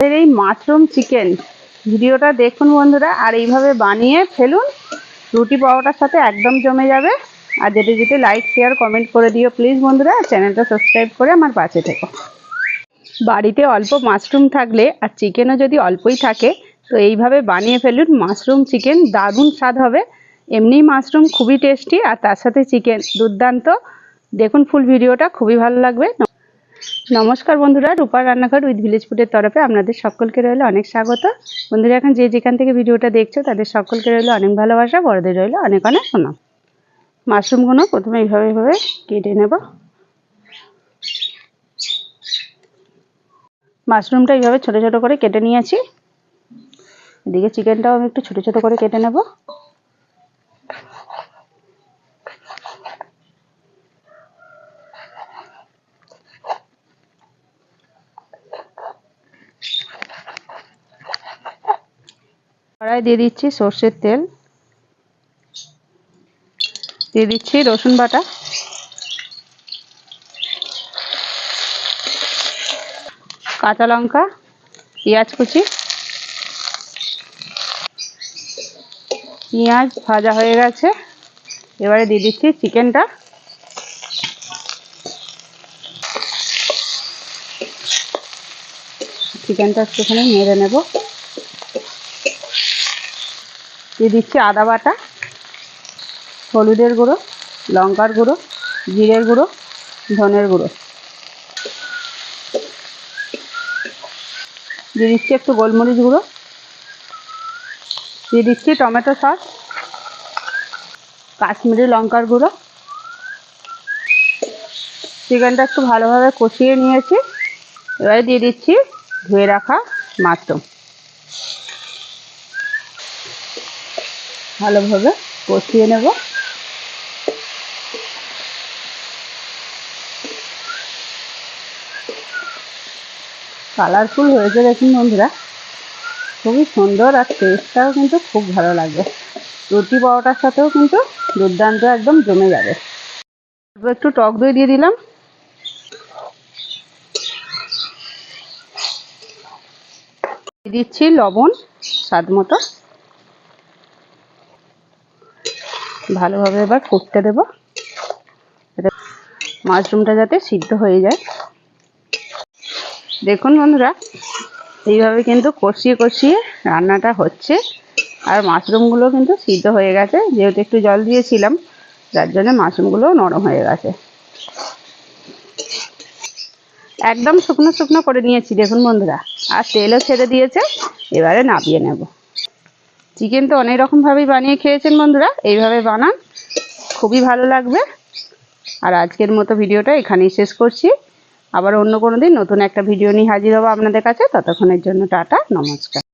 এই mushroom chicken. ভিডিওটা দেখুন বন্ধুরা, আর এইভাবে বানিয়ে ফেলুন। রুটি পাওয়াটার সাথে একদম জমে যাবে। আর যেতে যেতে লাইক শেয়ার কমেন্ট করে দিও প্লিজ বন্ধুরা। চ্যানেলটা সাবস্ক্রাইব করে আমার পাশে থেকো। বাড়িতে অল্প মাশরুম থাকলে আর চিকেনও যদি অল্পই থাকে, তো এইভাবে বানিয়ে ফেলুন। মাশরুম চিকেন দারুণ স্বাদ হবে। এমনি মাশরুম খুবই টেস্টি আর তার সাথে চিকেন দুর্দান্ত। দেখুন ফুল ভিডিওটা খুবই ভালো লাগবে। নমস্কার বন্ধুরা, রূপার রান্নাঘর উইথ ভিলেজ ফুডের তরফে আপনাদের সকলকে রইল অনেক স্বাগত। বন্ধুরা, এখন যে যেখান থেকে ভিডিওটা দেখছ, তাদের সকলকে রইল অনেক ভালোবাসা, বড়দের রইল অনেক অনেক প্রণাম মাশরুমগুলো প্রথমে এইভাবে এইভাবে কেটে নেব। মাশরুমটা এইভাবে ছোট ছোট করে কেটে নিয়েছি। এদিকে চিকেনটাও আমি একটু ছোট ছোট করে কেটে নেব। কড়াই দিয়ে দিচ্ছি সর্ষের তেল। দিয়ে দিচ্ছি রসুন বাটা। কাঁচা লঙ্কা, পেঁয়াজ কুচি। পেঁয়াজ ভাজা হয়ে গেছে। এবারে দিয়ে দিচ্ছি চিকেনটা। চিকেনটা একটুখানি মেরে নেব। দিয়ে দিচ্ছি আদা বাটা, হলুদের গুঁড়ো, লঙ্কার গুঁড়ো, জিরের গুঁড়ো, ধনের গুঁড়ো। দিয়ে দিচ্ছি একটু গোলমরিচ গুঁড়ো। দিয়ে দিচ্ছি টমেটো সস, কাশ্মীরি লঙ্কার গুঁড়ো। চিকেনটা একটু ভালোভাবে কষিয়ে নিয়েছি। এবারে দিয়ে দিচ্ছি ধুয়ে রাখা মাশরুম। ভালোভাবে কষিয়ে নেব। কালারফুল হয়েছে দেখুন বন্ধুরা। খুবই সুন্দর আর টেস্টটাও কিন্তু খুব ভালো লাগবে রুটি পরোটার সাথেও কিন্তু দুর্দান্ত একদম জমে যাবে। একটু টক দই দিয়ে দিলাম। দিচ্ছি লবণ স্বাদ মতো। ভালোভাবে এবার ফুটতে দেব। মাশরুমটা যাতে সিদ্ধ হয়ে যায়। দেখুন বন্ধুরা, এইভাবে কিন্তু কষিয়ে কষিয়ে রান্নাটা হচ্ছে। আর মাশরুমগুলো কিন্তু সিদ্ধ হয়ে গেছে। যেহেতু একটু জল দিয়েছিলাম যার জন্য মাশরুমগুলো নরম হয়ে গেছে। একদম শুকনো শুকনো করে নিয়েছি, দেখুন বন্ধুরা। আর তেলও ছেড়ে দিয়েছে, এবারে নাবিয়ে নেব। চিকেন তো অনেক রকমভাবেই বানিয়ে খেয়েছেন বন্ধুরা। এইভাবে বানান, খুবই ভালো লাগবে। আর আজকের মতো ভিডিওটা এখানেই শেষ করছি। আবার অন্য কোনো দিন নতুন একটা ভিডিও নিয়ে হাজির হব আপনাদের কাছে। ততক্ষণের জন্য টাটা, নমস্কার।